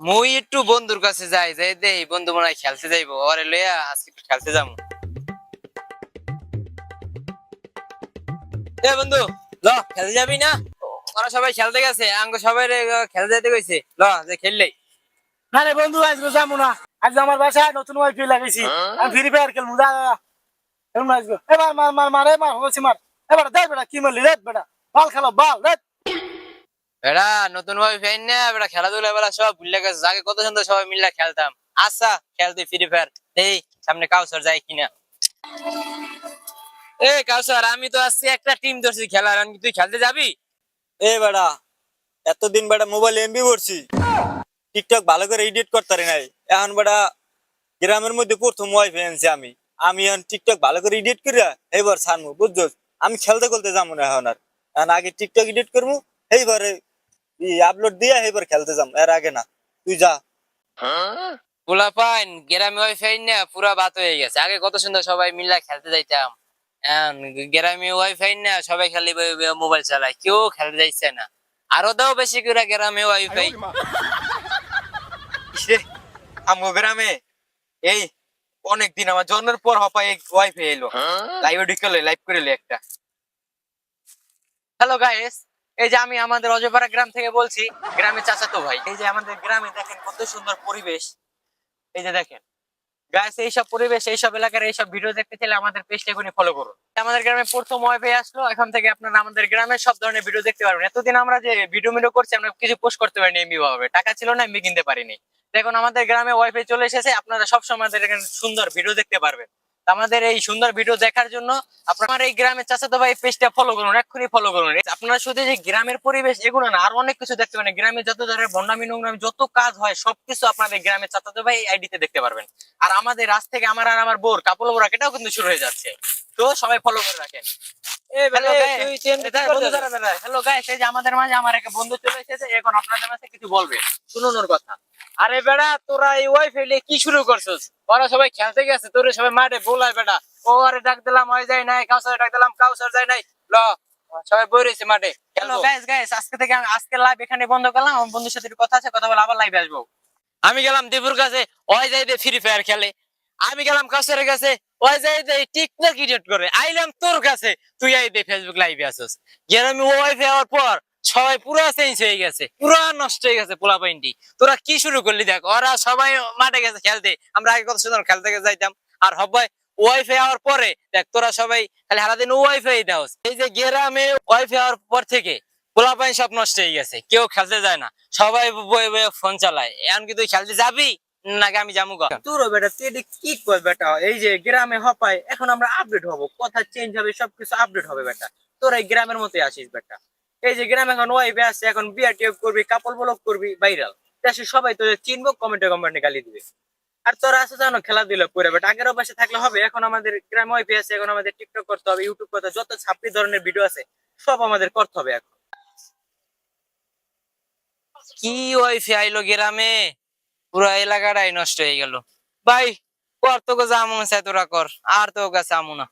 মুই একটু বন্ধুর কাছে যাই যাই দেই বন্ধু মনে হয় খেলতে যাইবো। ওরে লইয়া আজকে একটু খেলতে যাব এ বন্ধু ল খেলতে যাবি না? ওরা সবাই খেলতে গেছে আঙ্গ সবাই খেলতে যাইতে কইছে। ল যে খেললেই। না রে বন্ধু আজকে যাব না। আজ আমার বাসায় নতুন ওয়াইফাই লাগাইছি আমি ফ্রি ফায়ার খেলব যা এবার মার মার মার এ মার হচ্ছে মার। এবার দেখ বেটা কি মারলি রে বেটা। বল খেলো বল রে বেড়া নতুন ভাবে না খেলাধুলা বেলা সব আগে কত সুন্দর সবাই মিলে খেলতাম। আচ্ছা খেলতে ফ্রি ফায়ার এই সামনে কিনা। এ আমি তো একটা টিম ধরছি খেলার আমি তুই খেলতে যাবি? এ, বেড়া, এতদিন বেড়া মোবাইল এমবি করছি টিকটক ভালো করে এডিট করতে পারি নাই। এখন বেড়া, গ্রামের মধ্যে প্রথম ওয়াইফাই আনছি আমি। আমি এখন টিকটক ভালো করে এডিট করিয়া এইবার ছাড়বো বুঝছ আমি খেলতে খেলতে যাব না এখন আর। আগে টিকটক এডিট করব এইবারে আপলোড দিয়ে এইবার খেলতে যাব এর আগে না। তুই যা। পোলা পাইন গ্রামে ওয়াইফাই না পুরা বাত হয়ে গেছে। আগে কত সুন্দর সবাই মিলে খেলতে যাইতাম। গ্রামে ওয়াইফাই না সবাই খালি মোবাইল চালায় কেউ খেলতে যাইছে না। আরও দাও বেশি করে গ্রামে ওয়াইফাই আমগো গ্রামে এই অনেকদিন আমার জন্মের পর হপাই ওয়াইফাই এলো। লাইভে ঢুকলে লাইভ করে একটা। হ্যালো গাইস এই যে আমি আমাদের অজপাড়া গ্রাম থেকে বলছি গ্রামে চাচাতো ভাই। এই যে আমাদের গ্রামে দেখেন কত সুন্দর পরিবেশ। এই যে দেখেন। গাইস এইসব পরিবেশ, এইসব এলাকার এইসব ভিডিও দেখতে চাইলে আমাদের পেজটা এখনই ফলো করুন। আমাদের গ্রামে প্রথম ওয়াইফাই আসলো, এখন থেকে আপনারা আমাদের গ্রামে সব ধরনের ভিডিও দেখতে পারবেন। এতদিন আমরা যে ভিডিও মিডিও করছি, আমরা কিছু পোস্ট করতে পারিনি এমবি ভাবে টাকা ছিল না এমবি কিনতে পারিনি। দেখুন, আমাদের গ্রামে ওয়াইফাই চলে এসেছে, আপনারা সবসময় আমাদের এখানে সুন্দর ভিডিও দেখতে পারবেন। আমাদের এই সুন্দর ভিডিও দেখার জন্য আপনার এই গ্রামের চাচাতো ভাই পেজটা ফলো করুন এক্ষুনি ফলো করুন। আপনারা শুধু যে গ্রামের পরিবেশ এগুলো না আর অনেক কিছু দেখতে পারেন। গ্রামে যত ধরনের বন্যামি নোংরামি যত কাজ হয় সবকিছু আপনাদের গ্রামের চাচাতো ভাই আইডিতে দেখতে পারবেন। আর আমাদের রাজ থেকে আমার আর আমার বোর কাপড় বোরা এটাও কিন্তু শুরু হয়ে যাচ্ছে। তো সবাই ফলো করে রাখেন। হ্যালো হ্যালো গাইস এই যে আমাদের মাঝে আমার একটা বন্ধু চলে এসেছে এখন আপনাদের মাঝে কিছু বলবে। শুনুন ওর কথা। আরে বেড়া তোরা এই ওয়াইফাই নিয়ে কি শুরু করছিস? ওরা সবাই খেলতে গেছে তোরে সবাই মাঠে বোলায় বেটা ও আরে ডাক দিলাম ওই যায় নাই কাউসার ডাক দিলাম কাউসার যায় নাই। ল সবাই বই রয়েছে মাঠে হ্যালো গাইস গাইস আজকে থেকে আমি আজকে লাইভ এখানে বন্ধ করলাম আমার বন্ধুর সাথে কথা আছে কথা বলে আবার লাইভে আসব। আমি গেলাম দেবুর কাছে ওই যাই দে ফ্রি ফায়ার খেলে। আমি গেলাম কাউসারের কাছে ওই যাই দে টিকটক এডিট করে। আইলাম তোর কাছে তুই আই দে ফেসবুক লাইভে আসিস। গেলাম ওয়াইফাই হওয়ার পর সবাই পুরা চেঞ্জ হয়ে গেছে, পুরা নষ্ট হয়ে গেছে পোলা পাইন্টি তোরা কি শুরু করলি দেখ, ওরা সবাই মাঠে গেছে খেলতে। আমরা আগে কত সুন্দর খেলতে যাইতাম। আর হবাই ওয়াইফাই হওয়ার পরে, দেখ তোরা সবাই খালি সারাদিন ওয়াইফাই দাওস। এই যে গ্রামে ওয়াইফাই হওয়ার পর থেকে পোলা পাইন সব নষ্ট হয়ে গেছে, কেউ খেলতে যায় না। সবাই বয়ে বয়ে ফোন চালায়, এখন কি তুই খেলতে যাবি নাকি আমি যাব গা? তোর বেটা, তুই কি কর বেটা? এই যে গ্রামে হপায়, এখন আমরা আপডেট হব, কথা চেঞ্জ হবে, সবকিছু আপডেট হবে বেটা। তোর গ্রামের মতোই আসিস বেটা। এই যে গ্রামে এখন ওয়াইফাই আছে, এখন বিয়া টিপ করবি কাপড় ব্লক করবি ভাইরাল দেশে সবাই তোদের চিনবো কমেন্টে কমেন্টে গালি দিবে। আর তোরা আছে জানো, খেলাধুলা করে বেটা আগের অভ্যাসে থাকলে হবে, এখন আমাদের গ্রামে ওয়াইফাই আছে, এখন আমাদের টিকটক করতে হবে ইউটিউব করতে যত ছাপ্পি ধরনের ভিডিও আছে, সব আমাদের করতে হবে এখন। কি ওয়াইফে আইলো গ্রামে? পুরো এলাকাটাই নষ্ট হয়ে গেল। ভাই, কর তোকে যা মন চায় তোরা কর, আর তো কাছে আমু না।